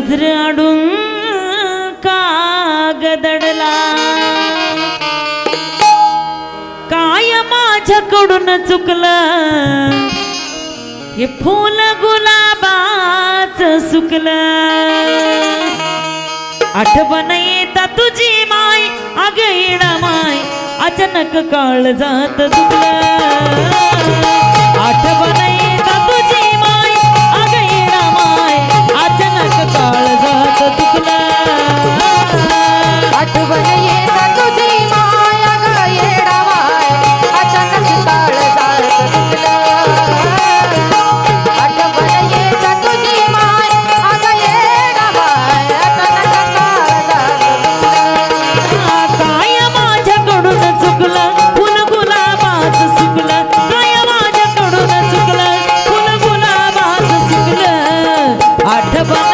नजर अडून कागदडला. काय माझ्याकडून चुकलं? हे फुल गुलाबाच सुकलं. आठवण येता तुझी माय अग येणा माय अचानक काळ जात दुखलं. आठवण Yeah,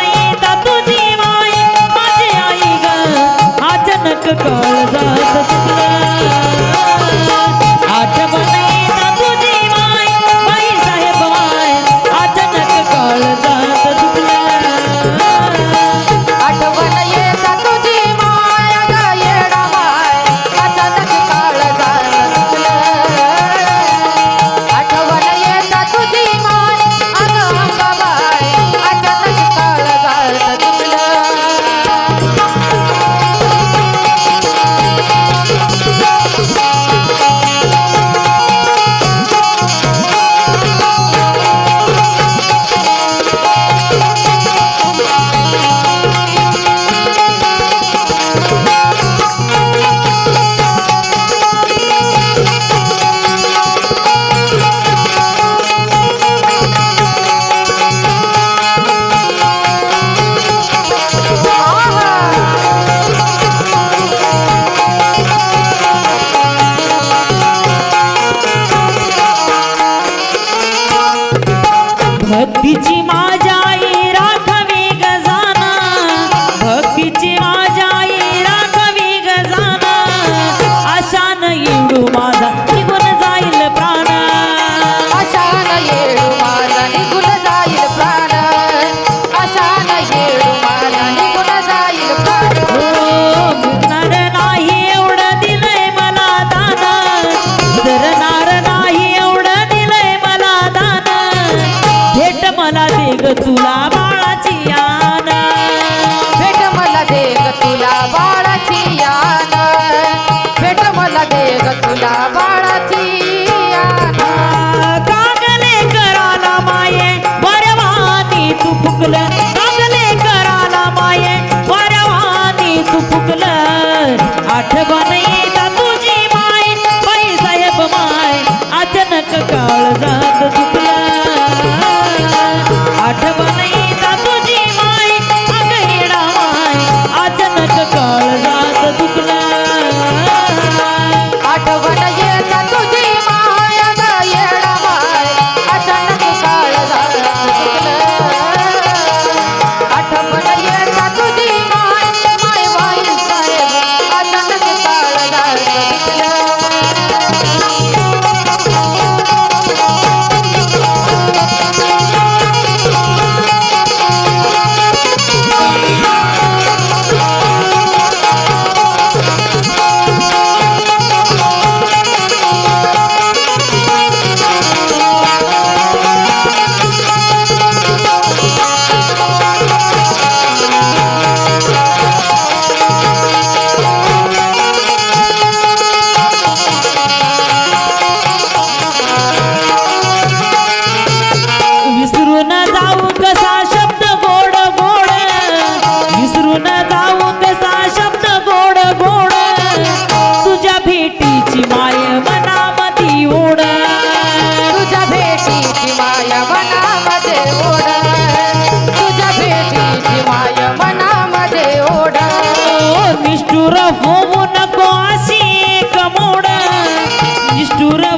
भक्ति जी माँ तुला बाळाची यान भेट मला दे ग तुला बाळाची यान भेट मला दे ग तुला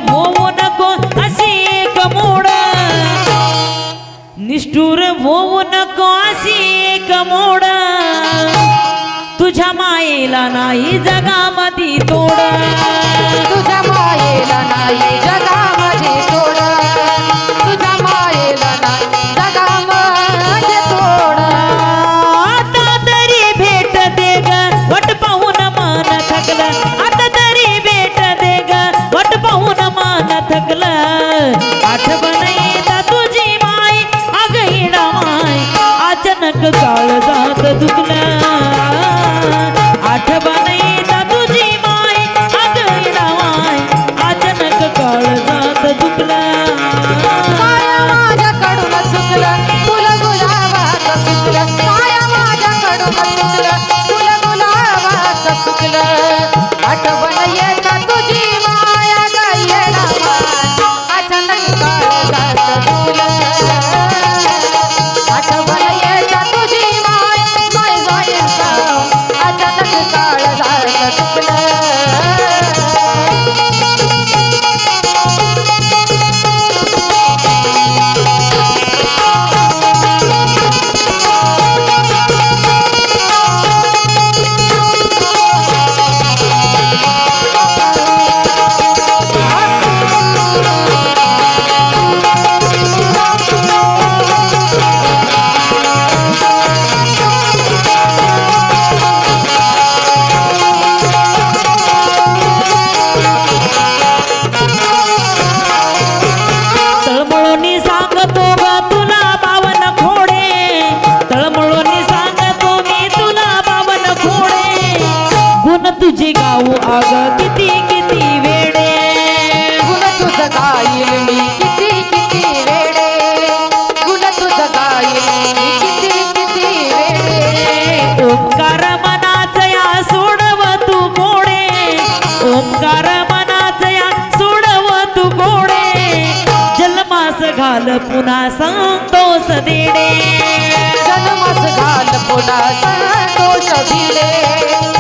होऊ नको असे कमोड निष्ठुर होऊ नको असे कमोड तुझ्या मायेला नाही जगामध्ये तोड. तुझ्या मायेला नाही जगामध्ये तोड. 找了找 घाल पुन्हा संतोष देडे. जन्मस घाल पुन्हा संतोष भिडे